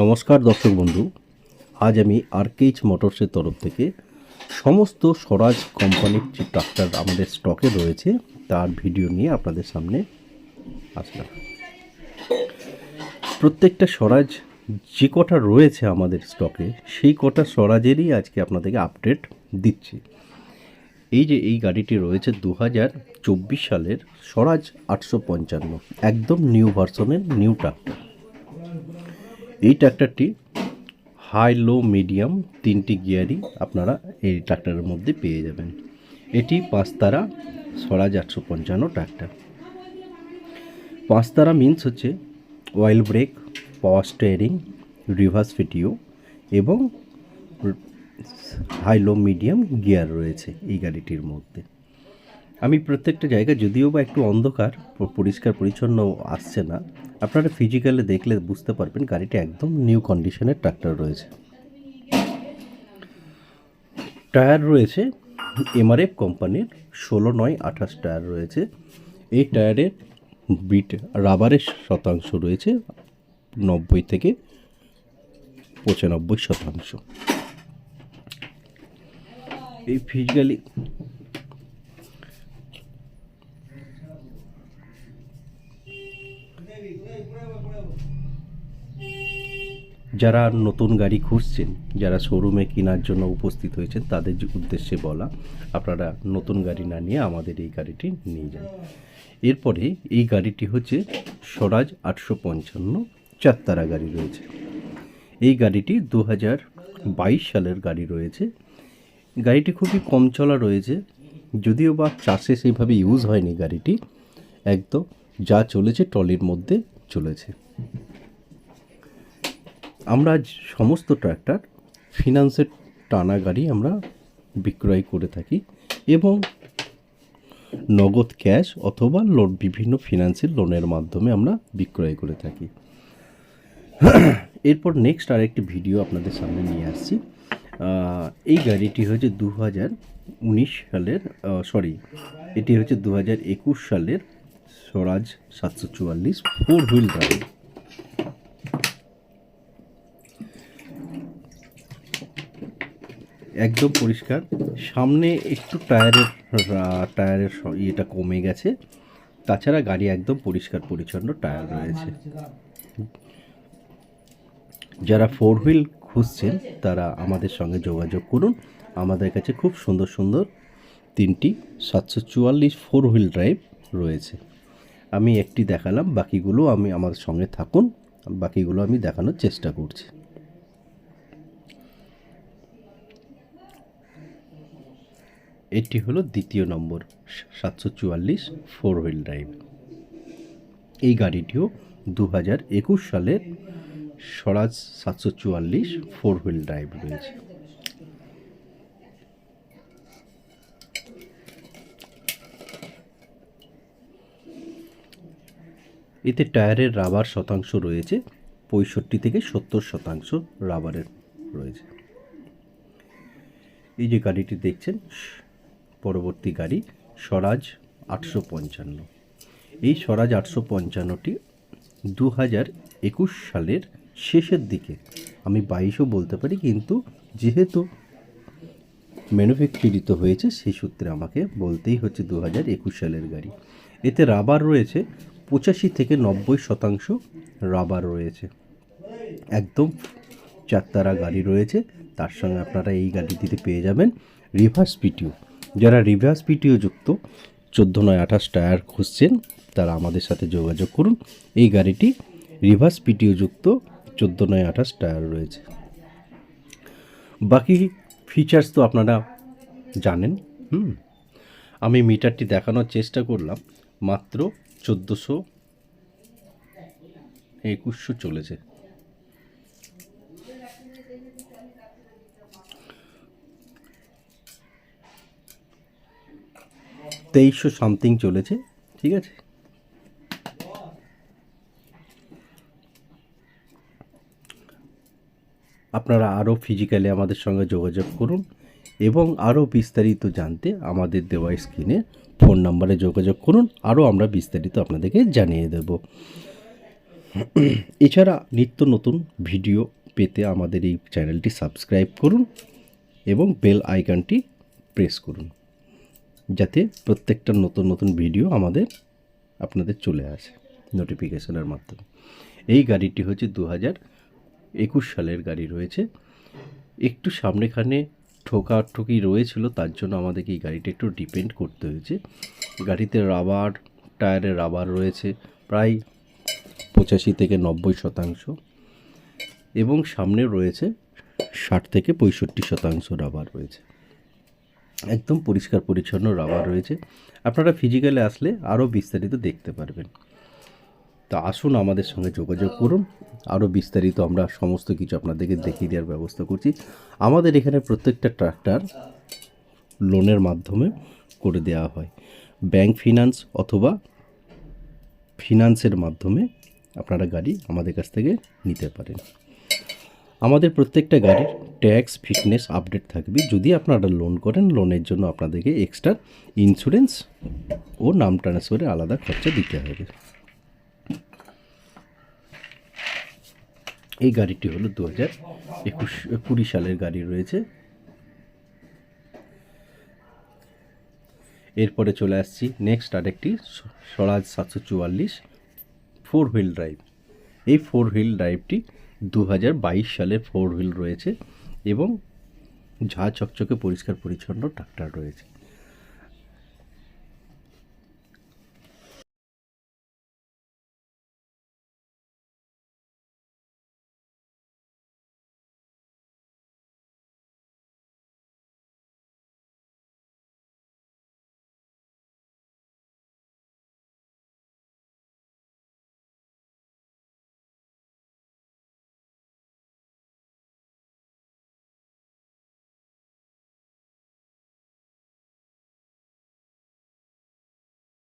নমস্কার, দর্শক বন্ধু। আজ আমি আরকেইচ মোটরসের তরফ থেকে সমস্ত স্বরাজ কোম্পানির যে ট্রাক্টর আমাদের স্টকে রয়েছে, তার ভিডিও নিয়ে আপনাদের সামনে আসলাম। প্রত্যেকটা স্বরাজ যে কটা রয়েছে আমাদের স্টকে, সেই কটা স্বরাজেরই আজকে আপনাদেরকে আপডেট দিচ্ছি। এই যে এই গাড়িটি রয়েছে দু হাজার চব্বিশ সালের স্বরাজ আটশো পঞ্চান্ন, একদম নিউ ভার্সনের নিউ ট্রাক্টর। এই ট্র্যাক্টরটি হাই, লো, মিডিয়াম তিনটি গিয়ারই আপনারা এই ট্র্যাক্টরের মধ্যে পেয়ে যাবেন। এটি পাঁচতারা স্বরাজ আটশো পঞ্চান্ন ট্র্যাক্টর পাঁচতারা মিন্স হচ্ছে oil brake power steering reverse ফিটিও এবং হাই, লো, মিডিয়াম গিয়ার রয়েছে এই গাড়িটির মধ্যে। আমি প্রত্যেকটা জায়গা যদিও বা একটু অন্ধকার, পরিষ্কার, পরিচ্ছন্ন আসছে না আপনারা ফিজিক্যালে দেখলে বুঝতে পারবেন গাড়িটা একদম নিউ কন্ডিশনের ট্রাক্টর রয়েছে। টায়ার রয়েছে এমআরএফ কোম্পানির ষোলো নয় আঠাশ টায়ার রয়েছে। এই টায়ারের বিট রাবারের শতাংশ রয়েছে, নব্বই থেকে পঁচানব্বই শতাংশ। এই ফিজিক্যালি যারা নতুন গাড়ি খুঁজছেন, যারা শোরুমে কেনার জন্য উপস্থিত হয়েছেন, তাদের যে উদ্দেশ্যে বলা, আপনারা নতুন গাড়ি না নিয়ে আমাদের এই গাড়িটি নিয়ে যান। এরপরে এই গাড়িটি হচ্ছে স্বরাজ আটশো পঞ্চান্ন চারতারা গাড়ি রয়েছে। এই গাড়িটি দু হাজার বাইশ সালের গাড়ি রয়েছে। গাড়িটি খুবই কম চলা রয়েছে, যদিও বা চাষে সেইভাবে ইউজ হয়নি গাড়িটি, একদম যা চলেছে ট্রলির মধ্যে চলেছে। আমরা আজ সমস্ত ট্র্যাক্টর ফিনান্সের টানা গাড়ি আমরা বিক্রয় করে থাকি এবং নগদ ক্যাশ অথবা লোন, বিভিন্ন ফিনান্সিয়াল লোনের মাধ্যমে আমরা বিক্রয় করে থাকি। এরপর নেক্সট আরেকটি ভিডিও আপনাদের সামনে নিয়ে আসছি। এই গাড়িটি হচ্ছে দু হাজার উনিশ সালের সরি এটি হচ্ছে দু হাজার একুশ সালের স্বরাজ সাতশো চুয়াল্লিশ ফোর হুইল ড্রাইভ একদম পরিষ্কার। সামনে একটু টায়ারের টায়ারের ইয়েটা কমে গেছে। তাছাড়া গাড়ি একদম পরিষ্কার, পরিচ্ছন্ন টায়ার রয়েছে। যারা ফোর হুইল খুঁজছেন, তারা আমাদের সঙ্গে যোগাযোগ করুন। আমাদের কাছে খুব সুন্দর সুন্দর তিনটি সাতশো চুয়াল্লিশ ফোর হুইল ড্রাইভ রয়েছে। আমি একটি দেখালাম, বাকিগুলো আমি আমার সঙ্গে থাকুন। বাকিগুলো আমি দেখানোর চেষ্টা করছি। এটি হলো দ্বিতীয় নম্বর, সাতশো চুয়াল্লিশ ফোর হুইল ড্রাইভ। এই গাড়িটিও দু হাজার একুশ সালের স্বরাজ সাতশো চুয়াল্লিশ ফোর হুইল ড্রাইভ রয়েছে। এতে টায়ারের রাবার শতাংশ রয়েছে, পঁয়ষট্টি থেকে সত্তর শতাংশ রাবারের রয়েছে। এই যে গাড়িটি দেখছেন পরবর্তী গাড়ি স্বরাজ আটশো পঞ্চান্ন। এই স্বরাজ আটশো পঞ্চান্নটি দু হাজার একুশ সালের শেষের দিকে। আমি বাইশও বলতে পারি, কিন্তু যেহেতু ম্যানুফ্যাকচারিত হয়েছে, সেই সূত্রে আমাকে বলতেই হচ্ছে দু হাজার একুশ সালের গাড়ি। এতে রাবার রয়েছে, পঁচাশি থেকে নব্বই শতাংশ রাবার রয়েছে। একদম চারতারা গাড়ি রয়েছে, তার সঙ্গে আপনারা এই গাড়িটিতে পেয়ে যাবেন রিভার্স পিটিও যারা রিভার্স পিটিও যুক্ত চোদ্দ নয় আঠাশ টায়ার খুঁজছেন, তারা আমাদের সাথে যোগাযোগ করুন। এই গাড়িটি রিভার্স পিটিও যুক্ত চোদ্দ নয় আঠাশ টায়ার রয়েছে। বাকি ফিচার্স তো আপনারা জানেন, হুম? আমি মিটারটি দেখানোর চেষ্টা করলাম, মাত্র চোদ্দোশো একুশশো চলেছে। তেইশশো সামথিং চলেছে, ঠিক আছে? আপনারা আরও ফিজিক্যালি আমাদের সঙ্গে যোগাযোগ করুন এবং আরও বিস্তারিত জানতে আমাদের দেওয়া স্ক্রিনে ফোন নাম্বারে যোগাযোগ করুন, আরও আমরা বিস্তারিত আপনাদেরকে জানিয়ে দেব। এছাড়া নিত্য নতুন ভিডিও পেতে আমাদের এই চ্যানেলটি সাবস্ক্রাইব করুন এবং বেল আইকনটি প্রেস করুন। যাতে প্রত্যেকটা নতুন নতুন ভিডিও আমাদের, আপনাদের চলে আসে নোটিফিকেশনের মাধ্যমে। এই গাড়িটি হচ্ছে দু হাজার একুশ সালের গাড়ি রয়েছে। একটু সামনেখানে ঠোকাঠুকি রয়েছিল, তার জন্য আমাদেরকে এই গাড়িটা একটু ডিপেন্ড করতে হয়েছে। গাড়িতে রাবার টায়ারে রাবার রয়েছে, প্রায় পঁচাশি থেকে নব্বই শতাংশ। এবং সামনে রয়েছে ষাট থেকে পঁয়ষট্টি শতাংশ রাবার রয়েছে। একদম পরিষ্কার পরিচ্ছন্ন রাবার রয়েছে। আপনারা ফিজিক্যালে আসলে আরও বিস্তারিত দেখতে পারবেন। তা আসুন আমাদের সঙ্গে যোগাযোগ করুন। আরও বিস্তারিত আমরা সমস্ত কিছু আপনাদেরকে দেখিয়ে দেওয়ার ব্যবস্থা করছি। আমাদের এখানে প্রত্যেকটা ট্রাক্টর লোনের মাধ্যমে করে দেওয়া হয়। ব্যাংক ফিনান্স অথবা ফিনান্সের মাধ্যমে আপনারা গাড়ি আমাদের কাছ থেকে নিতে পারেন। আমাদের প্রত্যেকটা গাড়ির ট্যাক্স ফিটনেস আপডেট থাকবে। যদি আপনারা লোন করেন লোনের জন্য আপনাদেরকে এক্সট্রা ইন্স্যুরেন্স ও নাম ট্রান্সফারে আলাদা খরচা দিতে হবে। এই গাড়িটি হলো দু হাজার একুশ, কুড়ি সালের গাড়ি রয়েছে। এরপরে চলে আসছি নেক্সট আরেকটি স্বরাজ সাতশো চুয়াল্লিশ ফোর হুইল ড্রাইভ এই ফোর হুইল ড্রাইভটি দু হাজার বাইশ সালের ফোর হুইল রয়েছে এবং ঝা চকচকে পরিষ্কার পরিচ্ছন্ন ট্রাক্টর রয়েছে।